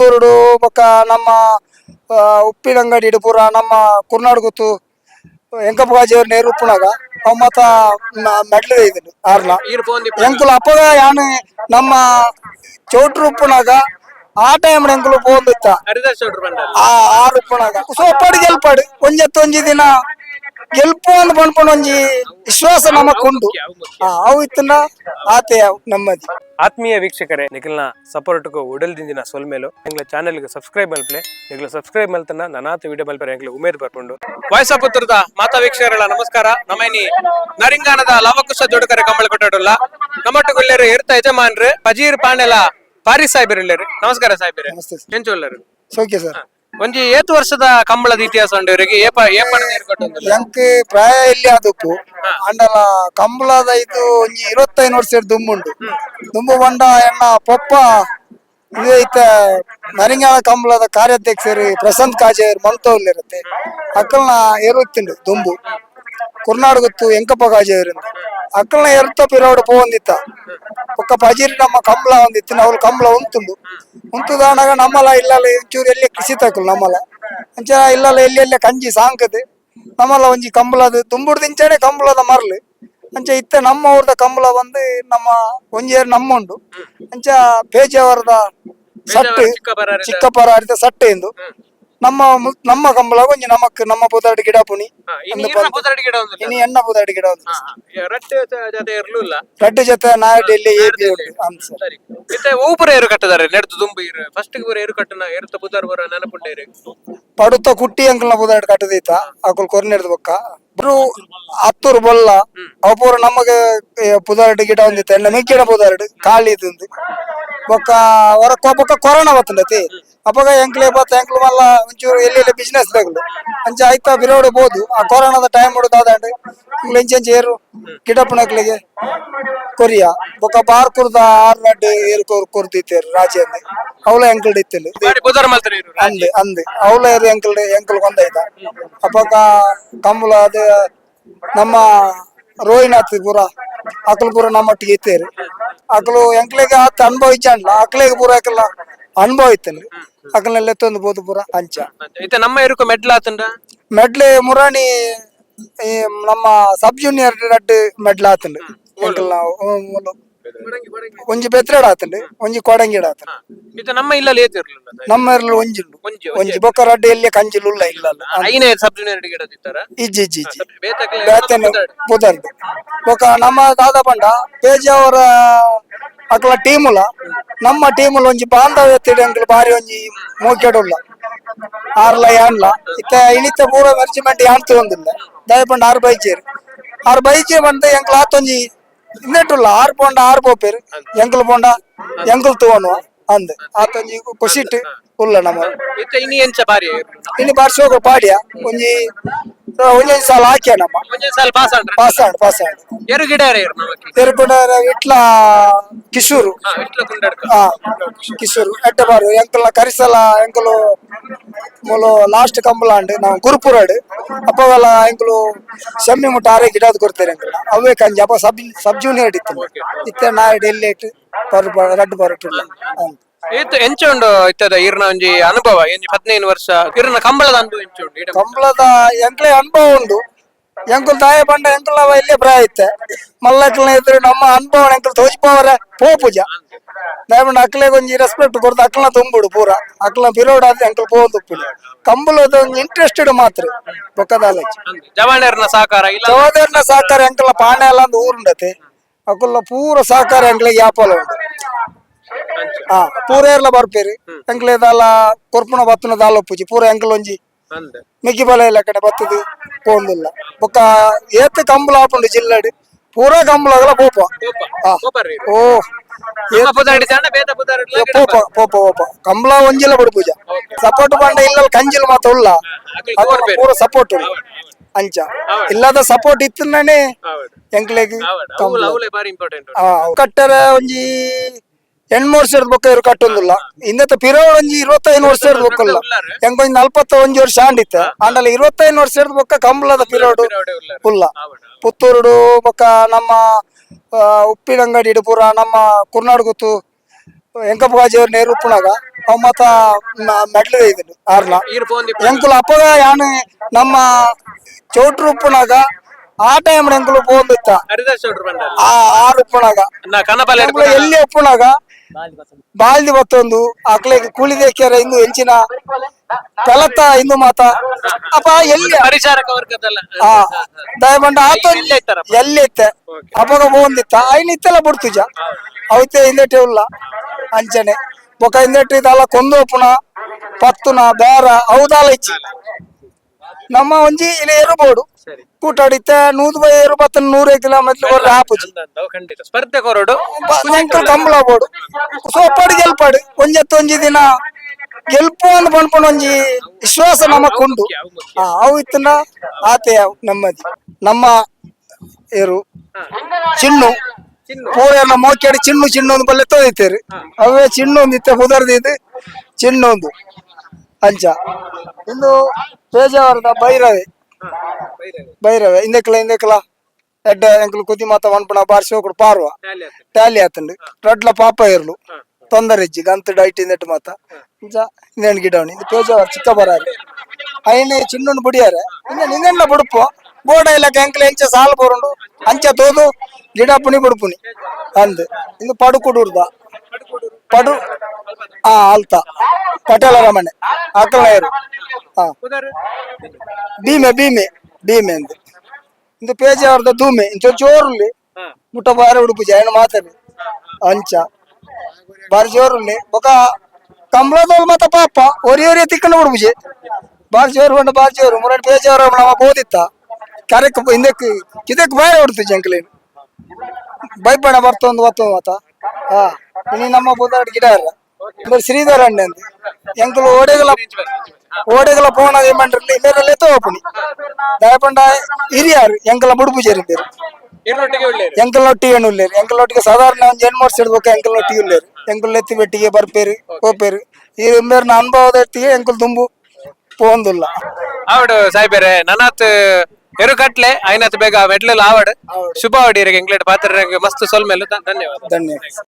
ಪುತ್ತೂರುಡು ಬೊಕ್ಕ ನಮ್ಮ ಉಪ್ಪಿನ ಉಪ್ಪಿನಂಗಡಿ ಇಡಪುರ ನಮ್ಮ ಕುರ್ನಾಡ್ಗುತ್ತು ಗುತ್ತು ನೇರು ಉಪ್ಪುನಾಗ ಅವ್ ಮತ್ತ ಮೆಡ್ಲು ಇದ್ರು ಪೋಂದಿ ಎಂಕುಲು ಅಪ್ಪಗ ಯಾನು ನಮ್ಮ ಚೌಟ್ರು ಉಪ್ಪುನಾಗ ಆ ಟೈಮ್ ಎಂಕುಲು ಪೋಂದಿತ್ತ ಆ ಆರು ಉಪ್ಪುನಾಗ. ಸೋಪಾಡು ಗೆಲ್ಪಾಡು ಒಂಜತ್ತು ಒಂಜಿ ದಿನ ಗೆಲ್ಪು ಅಂತ ಬಂದ್ಕೊಂಡು ಒಂಜಿ ವಿಶ್ವಾಸ ನಮಕ್ಕುಂಡು ಆ, ಅವು ಇತ್ತನ ಆತೆ ನಮ್ಮದಿ. ಆತ್ಮೀಯ ವೀಕ್ಷಕರೇ ನಿಖಿಲ್ನ ಸಪೋರ್ಟ್ಗೂ ಉಡಲ್ದಿಂದಿನ ಸೊಲ್ಮೇಲು ನಿಂಗ್ಲ ಚಾನೆಲ್ಗೆ ಸಬ್ಸ್ಕ್ರೈಬ್ ಮಲ್ಪಲೆ ನಿಗ್ಲ ಸಬ್ಸ್ಕ್ರೈಬ್ ಮಲ್ತನ ನನಾತ ವಿಡಿಯೋ ಮಲ್ಪರೆ ಎಂಗ್ಲ ಉಮೇದ್ ಬರ್ಕೊಂಡು. ವಾಯ್ಸ್ ಪುತ್ರದ ಮಾತಾ ವೀಕ್ಷಕರಲ್ಲ ನಮಸ್ಕಾರ. ನಮೈನಿ ನರಿಂಗಾನದ ಲವಕುಶ ಜೋಡಕರೆ ಕಂಬಳ ಕೊಟ್ಟಡಲ್ಲ. ನಮ್ಮಟ್ಟುಗುಲ್ಲೇರು ಇರ್ತ ಯಜಮಾನ್ರು ಪಜೀರ್ ಪಾಂಡೆಲ ಪಾರಿ ಸಾಹೇಬರು ಇಲ್ಲೇರು. ನಮಸ್ಕಾರ ಸಾಹೇಬರೇ. ನಮಸ್ತೆ ಚೋಲ್ಲರು ಎಂಚೊಲ್ಲರು ಸೌಖ್ಯ ಸರ್. ಒಂಜಿ ಏತು ವರ್ಷದ ಕಂಬಳದ ಇತಿಹಾಸ ಉಂಡು ಇವರಿಗೆ ಏಪ ಏಪಣ ನೀರು ಕೊಟ್ಟೊಂದು ಎಂಕ್ ಪ್ರಾಯ ಇಲ್ಲಿ ಆದಪ್ಪು ಅಂಡಲ ಕಂಬಳದ ಇದು ಒಂಜಿ ಇರುವತ್ತೈದು ವರ್ಷ ದುಂಬುಂಡು ದುಂಬು ಬಂಡ ಎಣ್ಣ ಪೊಪ್ಪ ಇದು ಐತ ನರಿಂಗಾಳ ಕಂಬಳದ ಕಾರ್ಯಾಧ್ಯಕ್ಷರು ಪ್ರಶಾಂತ್ ಕಾಜೇರ್ ಮಂತೋಲ್ಲಿರುತ್ತೆ ಅಕ್ಕಲ್ನ ಏರುತ್ತಿಂಡು ದುಂಬು. ಕುರ್ನಾಡ್ಗುತ್ತು ಎಂಕಪ್ಪ ಕಾಜೇವರಿಂದ ಅಕ್ಕಲ್ನ ಎರ್ತ ಪಿರೋಡು ಪೋಂದಿತ್ತ ಒಕ್ಕ ಪಜೀರಿ ನಮ್ಮ ಕಂಬಳ ಒಂದಿತ್ತು ಅವ್ರು ಕಂಬಳ ಉಂತುಂಡು. ಉಂತುದಾನಾಗ ನಮ್ಮಲ ಇಲ್ಲಲ್ಲ ಒಂಚೂರು ಎಲ್ಲಿ ಕೃಷಿ ತಕ್ಕಲು ನಮ್ಮಲ. ಅಂಚ ಇಲ್ಲಲ್ಲ ಎಲ್ಲಿ ಎಲ್ಲಿ ಕಂಜಿ ಸಾಂಕದು ನಮ್ಮಲ್ಲ ಒಂಜಿ ಕಂಬಳದ ತುಂಬುಡ್ದು ಇಂಚನೆ ಕಂಬಳದ ಮರ್ಲು. ಅಂಚ ಇತ್ತ ನಮ್ಮ ಊರ್ದ ಕಂಬಳ ಬಂದು ನಮ್ಮ ಒಂಜೇರ್ ನಮ್ಮ ಉಂಡು ಅಂಚ ಪೇಜವರದ ಸಟ್ಟು ಚಿಕ್ಕ ಅರಿತ ಸಟ್ಟೆ ಎಂದು ನಮ್ಮ ನಮ್ಮ ಕಂಬಳ ಒಂಜಿ ನಮಕ್ ನಮ್ಮ ಪೂತಾಡಿ ಗಿಡ ಪುಣಿ. ಇನ್ನು ಪುದರಡಿ ಗಿಡ ಒಂದು ಎಣ್ಣ ಪೂತಾಡಿ ಗಿಡ ಒಂದು ರಟ್ಟೆ ಜೊತೆ ಇರ್ಲಿಲ್ಲ. ಸರಿ. ಮತ್ತೆ ಊಪುರ ಏರು ಕಟ್ಟದಾರೆ ನೆಡ್ದು ದುಂಬು ಇರು ಫಸ್ಟ್ ಪೂರ ಏರು ಕಟ್ಟನ ಏರುತ್ತ ಬುಧವಾರ ಬರ ನೆನಪುಂಡೇರಿ ಪಡುತ್ತ ಕುಟ್ಟಿ ಅಂಕಲ್ನ ಪುದಾಡಿ ಕಟ್ಟದೈತ ಅಕುಲ್ ಕೊರ್ನೆಡ್ದು ಬೊಕ್ಕ. ಬ್ರು ಹತ್ತೂರು ಬೊಲ್ಲ ಅವು ಪೂರ ನಮಗೆ ಪುದಾಡಿ ಗಿಡ ಒಂದಿತ್ತ ಎಲ್ಲ ಮಿಕ್ಕಿಡ ಪುದಾಡಿ ಖಾಲಿ ಬೊಕ್ಕ ಹೊರಕ್ಕ ಬೊಕ್ಕ ಕೊರೋನಾ ಬತ್ತಂಡತಿ ಅಪ್ಪಗ ಎಂಕ್ಲೆ ಬತ್ತ ಎಂಕ್ಲು ಮಲ್ಲ ಒಂಚೂರು ಎಲ್ಲೆಲ್ಲಿ ಬಿಸ್ನೆಸ್ ಬೇಕಲು. ಅಂಚ ಆಯ್ತಾ ಬಿರೋಡು ಬೋದು ಆ ಕೊರೋನಾದ ಟೈಮ್ ಹುಡುಗ ದಾದಾಂಡ್ ಇಂಗ್ಲ ಏರು ಪುಣಕ್ಲಿಗೆ ಕೊರಿಯಾ. ಬೊಕ್ಕ ಬಾರ್ ಕುರ್ದ ಆರ್ ನಡ್ ಏರು ಕೊರ್ದಿತ್ತೇರು ರಾಜ್ಯಂದು ಅವಳ ಎಂಕ್ಲ್ ಇತ್ತಿಲ್ಲ ಅಂದೆ ಅಂದೆ. ಅವಳ ಏರು ಎಂಕಲ್ ಎಂಕಲ್ ಕೊಂದೈತ ಅಪ್ಪಗ ಕಂಬಳ ಅದು ನಮ್ಮ ರೋಹಿನಾಥ್ ಪೂರ ಅಕಲ್ ಪೂರ ನಮ್ಮೊಟ್ಟಿಗೆ ಇತ್ತೇರು. ಅಕಲು ಎಂಕ್ಲೆಗೆ ಆತ ಅನುಭವಿಸಂಡ್ಲ ಅಕ್ಲೆಗೆ ಪೂರ ಅಕಲ್ಲ ಅನುಭವ ಅಕಲ್ನೆಲ್ಲ ಎತ್ತೊಂದು ಬೋದು ಪೂರ ಅಂಚ ಇತ್ತೆ ನಮ್ಮ ಇರುಕು ಮೆಡ್ಲ ಆತಂಡ? ಮೆಡ್ಲೆ ಮುರಾಣಿ ಈ ನಮ್ಮ ಸಬ್ ಜೂನಿಯರ್ ರಡ್ ಮೆಡ್ಲ ಆತಂಡು. ಎಂಕಲ್ ನಾವು ಒಂಜಿ ಬೆತ್ರೆಡ್ ಆತಂಡ್ ಒಂಜಿ ಕೊಡಂಗಿಡ ಆತಂಡ್. ಇತ್ತೆ ನಮ್ಮ ಇಲ್ಲಲ್ಲಿ ಏತು ಇರ್ಲಿಲ್ಲ ನಮ್ಮ ಇರ್ಲು ಒಂಜಿಂಡು ಒಂಜಿ ಒಂಜಿ. ಬೊಕ್ಕ ರಡ್ಡು ಎಲ್ಲಿ ಕಂಜಿಲುಲ್ಲ ಇಲ್ಲಲ್ಲ ಐನೇ ಸಬ್ ಜೂನಿಯರ್ ಗಿಡ ತಿಂತಾರ ಇಜ್ಜಿ ಇಜ್ಜಿ ಇಜ್ಜಿ. ಬೇತಕ್ಲೆ ಬೇತನ ಪುದರ್ದು ಬೊಕ ನಮ್ಮ ದಾದ ಪಂಡ ಪೇಜಾವರ ಅಕ್ಲ ಟೀಮುಲ ನಮ್ಮ ಟೀಮುಲ ಒಂಜಿ ಬಾಂಧವ್ಯ ತಿಡಿ ಅಂಕಲ್ ಬಾರಿ ಒಂಜಿ ಮೂಕೆಡುಲ್ಲ ಆರ್ಲ ಯಾನ್ಲ ಇತ್ತ ಇಳಿತ ಪೂರ ಮೆರ್ಜಿಮೆಂಟ್ ಯಾನ್ತು ಒಂದಿಲ್ಲ ದಯಪಂಡ ಆರು ಬೈಚೇರಿ ಆರು ಬೈಚೆ ಬಂದ ಎಂಕ್ಲ ಆತೊಂಜಿ ಇನ್ನೆಟ್ಟುಲ್ಲ ಆರು ಪೋಂಡ ಆರು ಪೋಪೇರು ಎಂಕಲ್ ಪೋಂಡ ಎಂಕಲ್ ತಗೊಂಡು ಅಂದ್. ಆತೊಂಜಿ ಖುಷಿಟ್ ಉಲ್ಲ ನಮ್ಮ ಇತ್ತೆ ಇನಿ ಎಂಚ ಬಾರಿ ಇನ್ನು ಬಾರ್ಸೋಗ ಪಾಡ್ಯ. ಒಂಜಿ ಒಂದೊಂದು ಸಾಲ ಹಾಕ್ಯ ನಮ್ಮ ಒಂಜೆ ಸಾಲ ಪಾಸ್ ಆಂಡ್ರೆ ಪಾಸಾಡ್ ಪಾಸಾಡ್ ಎರು ಗಿಡ ಇರು ನಮಕ್ಕೆ ತೆರಕೊಂಡ ಇಟ್ಲ ಕಿಶೂರು ಹಾ ಇಟ್ಲ ಕುಂಡಡ್ಕ ಹಾ ಕಿಶೂರು ಎಟ್ಟಬಾರು ಎಂಕಲ್ನ ಕರಿಸಲ ಎಂಕಲು ಮೊಲು ಲಾಸ್ಟ್ ಕಂಬಲಾಂಡ್ ನಾವು ಗುರುಪುರಾಡ್ ಅಪ್ಪವೆಲ್ಲ ಎಂಕಲು ಸೆಮ್ಮಿ ಮುಟ್ಟ ಆರೇ ಗಿಡದ ಕೊಡ್ತಾರೆ ಎಂಕಲ್ಲ ಅವೇ ಕಂಜಿ ಅಪ್ಪ ಸಬ್ ಸಬ್ ಜೂನಿಯರ್ ಇತ್ತು ಇತ್ತೆ ನಾ ಡೆಲ್ಲಿ ಇಟ್ಟು ಪರ್ ರಡ್ಡು ಬರಟಿಲ್ಲ ಅಂತ ಇತ್ತು ಎಂಚ ಉಂಡು ಇತ್ತದ ಇರ್ನ ಒಂಜಿ ಅನುಭವ? ಎಂಜಿ ಹದಿನೈದು ವರ್ಷ ಇರ್ನ ಕಂಬಳದ ಅನುಭವ ಎಂಚ ಉಂಡು ಕಂಬಳದ ಎಂಕ್ಲೆ ಅನುಭವ ಉಂಡು. ಎಂಕುಲ್ ತಾಯ ಬಂಡ ಎಂಕಲ್ ಅವ ಇಲ್ಲೇ ಪ್ರಾಯ ಇತ್ತೆ. ಮಲ್ಲಕ್ಲನ ಇದ್ರು ನಮ್ಮ ಅನುಭವ ಎಂಕುಲ್ ತೋಜ್ಪವರ ಪೋ ಪೂಜ. ದಾಯ ಬಂಡ ಅಕ್ಲೆಗ್ ಒಂಜಿ ರೆಸ್ಪೆಕ್ಟ್ ಕೊಡ್ದು ಅಕ್ಲ ತುಂಬುಡು ಪೂರ. ಅಕ್ಲ ಪಿರೋಡ್ ಆದ್ರೆ ಎಂಕಲ್ ಪೋ ತುಪ್ಪುಡು ಕಂಬಳದ ಒಂದು ಇಂಟ್ರೆಸ್ಟೆಡ್ ಮಾತ್ರ ಬೊಕ್ಕದಾಲಜ್ ಜವಾನರ್ನ ಸಹಕಾರ ಇಲ್ಲ ಜವಾನರ್ನ ಸಹಕಾರ ಎಂಕಲ ಪಾಂಡೆ ಎಲ್ಲ ಒಂದು ಊರುಂಡತೆ ಅಕುಲ್ಲ ಪೂರ ಸಹಕಾರ ಎಂಕ್ಲೆ ಯಾಪಲ ಉಂಡು. ಹಾ ಪೂರ ಎಲ್ಲ ಬರ್ಪೇರಿ. ಎಂಕ್ಲೆದಲ್ಲ ಕೊರ್ಪುನ ಬತ್ತನ ದಾಲ ಪೂಜಿ ಪೂರ ಎಂಕಲ್ ಒಂಜಿ. ಮಿಕ್ಕಿ ಬಲ ಇಲ್ಲ ಕಡೆ ಬತ್ತದು ಪೋಂದಿಲ್ಲ ಬೊಕ್ಕ ಏತ್ ಕಂಬಳ ಆಪುಂಡು ಜಿಲ್ಲೆಡ್ ಪೂರ ಕಂಬಳಗಳ ಪೋಪ. ಓ. ಪೋಪ ಪೋಪ ಪೋಪ ಕಂಬಳ ಒಂಜಿಲ ಬಡು ಪೂಜ. ಸಪೋರ್ಟ್ ಬಂಡ ಇಲ್ಲ ಕಂಜಿಲ್ ಮಾತ ಉಲ್ಲ ಪೂರ ಸಪೋರ್ಟ್ ಅಂಚ. ಇಲ್ಲದ ಸಪೋರ್ಟ್ ಇತ್ತನೇ ಹೌದು. ಎಂಕ್ಲೆಗ್ ಕಟ್ಟರ ಒಂಜಿ ಎಣ್ಮೂರು ವರ್ಷದ ಬೊಕ್ಕ ಇವ್ರು ಕಟ್ಟೊಂದಿಲ್ಲ. ಇಂದತ್ತ ಪಿರೋಡ್ ಒಂಜಿ ಇರುವತ್ತೈದು ವರ್ಷದ ಬೊಕ್ಕಲ್ಲ. ಹೆಂಗೊಂಜಿ ನಲ್ಪತ್ತ ಒಂಜಿ ವರ್ಷ ಆಂಡಿತ್ತ. ಆಂಡಲ ಇರುವತ್ತೈದು ವರ್ಷದ ಬೊಕ್ಕ ಕಂಬಳದ ಪಿರೋಡು ಉಲ್ಲ ಪುತ್ತೂರುಡು ಬೊಕ್ಕ ನಮ್ಮ ಉಪ್ಪಿನಂಗಡಿ ಪೂರ ನಮ್ಮ ಕುರ್ನಾಡ್ಗುತ್ತು ಎಂಕಪ್ಪ ಗಾಜಿಯವ್ರು ನೇರು ಉಪ್ಪುನಾಗ ಅವ್ ಮತ್ತ ಮೆಡ್ಲು ಇದ್ರು ಆರ್ನ ಎಂಕುಲು ಅಪ್ಪಗ ಯಾನು ನಮ್ಮ ಚೌಟ್ರು ಉಪ್ಪುನಾಗ ಆ ಟೈಮ್ ಎಂಕುಲು ಪೋಂದಿತ್ತ ಆ ಆರು ಉಪ್ಪುನಾಗ. ಎಲ್ಲಿ ಉಪ್ಪುನಾಗ ಬಾಲ್ದಿ ಬತ್ತೊಂದು ಅಕ್ಲೆಗೆ ಕೂಲಿದೇಕ್ಯಾರ ಇಂದು ಹೆಂಚಿನ ಕಲತ ಇಂದು ಮಾತ. ಅಪ್ಪ ಎಲ್ಲಿ? ಪರಿಚಾರಕ ವರ್ಗದಲ್ಲ. ಆ ದಯಬಂಡ ಆತ ಎಲ್ಲಿ ಇತ್ತೆ? ಅಪ್ಪಗ ಬೋಂದಿತ್ತ? ಐನ್ ಇತ್ತೆಲ್ಲ ಬಿಡ್ತುಜ ಅವತ್ತೆ ಹಿಂದೆಟ್ಟೆ ಉಲ್ಲ ಅಂಚನೆ. ಬೊಕ ಹಿಂದೆಟ್ಟು ಇದಲ್ಲ ಕೊಂದೋಪುನ ಪತ್ತುನ ಬೇರ ಹೌದಾಲ ಇಚ್ಚಿ ನಮ್ಮ ಒಂಜಿ ಇಲ್ಲಿ ಏರುಬೋಡು ಕೂಟಾಡಿತ್ತೆ ನೂದು ಬೈ ಏರು ಬತ್ತ ನೂರೇ ಕಿಲೋಮೀಟರ್ ಬರ್ರೆ ಆಪುಜಿ ಅಂದಂದವು ಖಂಡಿತ. ಸ್ಪರ್ಧೆ ಕೊರಡು. ಕಂಬಳ ಬೋಡು ಸೋಪಾಡು ಗೆಲ್ಪಾಡು. ಒಂಜತ್ತು ಒಂಜಿ ದಿನ ಗೆಲ್ಪು ಅಂತ ಬಂದ್ಕೊಂಡು ಒಂಜಿ ವಿಶ್ವಾಸ ನಮಕ್ಕುಂಡು ಅವು ಇತ್ತನ ಆತೆ ನಮ್ಮದಿ. ನಮ್ಮ ಏರು ಚಿಣ್ಣು ಪೂರೆಲ್ಲ ಮೋಕಿಯಾಡಿ ಚಿಣ್ಣು ಚಿಣ್ಣು ಒಂದು ಬಲ್ಲೆ ತೊದಿತ್ತೇರಿ ಅವೇ ಚಿಣ್ಣು ಒಂದು ಇತ್ತೆ ಹುದರ್ದಿದ್ದು ಚಿಣ್ಣು ಒಂದು ಅಂಚ. ಇನ್ನು ಪೇಜಾವರದ ಬೈರವೆ ಬೈರವೆ ಹಿಂದೆಕ್ಲ ಹಿಂದೆಕ್ಲ ಎಡ್ಡ ಎಂಕಲು ಕುದಿ ಮಾತ ಒಣಪಣ ಬಾರ್ಸಿ ಹೋಗ್ರು ಪಾರ್ವ. ಟ್ಯಾಲಿ ಆತಂಡು. ರಡ್ಲ ಪಾಪ ಇರ್ಲು. ತೊಂದರೆ ಇಜ್ಜಿ ಗಂತ ಡೈಟ್ ಇಂದೆಟ್ಟು ಮಾತ. ಇಂಚ ಇಂದೆಣ್ ಗಿಡವಣಿ. ಇದು ಪೇಜಾವರ ಚಿಕ್ಕ ಬರಾರೆ ಐನೆ ಚಿನ್ನ ಬುಡಿಯಾರೆ. ಇನ್ನ ನಿಂದೆಲ್ಲ ಬುಡುಪು. ಬೋಡ ಇಲ್ಲ ಎಂಕಲ ಎಂಚ ಸಾಲ ಬರೋಣ ಅಂಚ ತೋದು ಗಿಡ ಪುಣಿ ಬುಡುಪುನಿ ಅಂದ್. ಇಂದು ಪಡು ಕುಡುರ್ದ ಪಡು ಹಾ ಅಲ್ತ ಪಟೇಲ ರಮಣೆ. ಅಕ್ಕಲಯರು ಹಾ ಭೀಮೆ ಭೀಮೆ ಭೀಮೆ ಅಂದ್. ಇಂದು ಪೇಜಾವರದ ಧೂಮೆ. ಇಂಚ ಜೋರುಲ್ಲಿ ಮುಟ್ಟ ಬಾರಿ ಉಡುಪು ಜೈನ ಮಾತಾಡಿ ಅಂಚ. ಬಾರಿ ಜೋರುಲ್ಲಿ ಬೊಕ ಕಂಬಳದೋಲ್ ಮತ್ತ ಪಾಪ. ಒರಿ ಒರಿ ತಿಕ್ಕನ ಉಡುಪುಜೆ ಬಾರಿ ಜೋರು ಬಂಡ ಬಾರಿ ಜೋರು. ಮುರಡ್ ಪೇಜಾವರ ನಮ್ಮ ಬೋದಿತ್ತ. ಕರೆಕ್ ಹಿಂದಕ್ಕೆ ಇದಕ್ಕೆ ಬಾರಿ ಹೊಡ್ತು ಜಂಕ್ಲೇನು. ಬೈಪಣ ಬರ್ತೊಂದು ಬತ್ತೊಂದು ಮತ್ತ ಹಾ ಗಿಡ ಅಲ್ಲ. ಅಂದ್ರೆ ಶ್ರೀಧರ ಅಣ್ಣ ಅಂತ ಎಂಕಲ್ ಓಡೆಗಲ ಓಡೆಗಲ ಪೋಣ ಏಮಂಡ್ರಲ್ಲಿ ಇಲ್ಲರಲ್ಲಿ ತೋಪಣಿ ದಯಪಂಡ ಹಿರಿಯಾರು ಎಂಕಲ ಬುಡುಪು ಸೇರಿದ್ದೇರು ಎಂಕಲ್ನೊಟ್ಟಿಗೆ ಉಳ್ಳೇರು ಎಂಕಲ್ನೊಟ್ಟಿಗೆ ಸಾಧಾರಣ ಒಂದು ಜನ್ಮ ವರ್ಷ ಇಡ್ಬೇಕು ಟೀ ಉಳ್ಳೇರು ಎಂಕಲ್ ಎತ್ತಿ ಬೆಟ್ಟಿಗೆ ಬರ್ಪೇರು ಹೋಪೇರು. ಈ ಮೇರ್ನ ಅನುಭವದ ಎತ್ತಿಗೆ ಎಂಕಲ್ ತುಂಬು ಪೋಂದುಲ್ಲ ಆವಡು ಸಾಯ್ಬೇರೆ ನನಾತ್ ಎರು ಕಟ್ಲೆ ಐನತ್ ಬೇಗ ಮೆಟ್ಲಲ್ಲಿ ಆವಡ್. ಶುಭ ಆವಡಿರಿಗೆ ಎಂಗ್ಲೆಟ್ ಪಾತ್ರ ಮಸ್ತ್ ಸೊಲ್ಮೆಲು. ಧನ್ಯವಾದ. ಧನ್ಯವಾದ.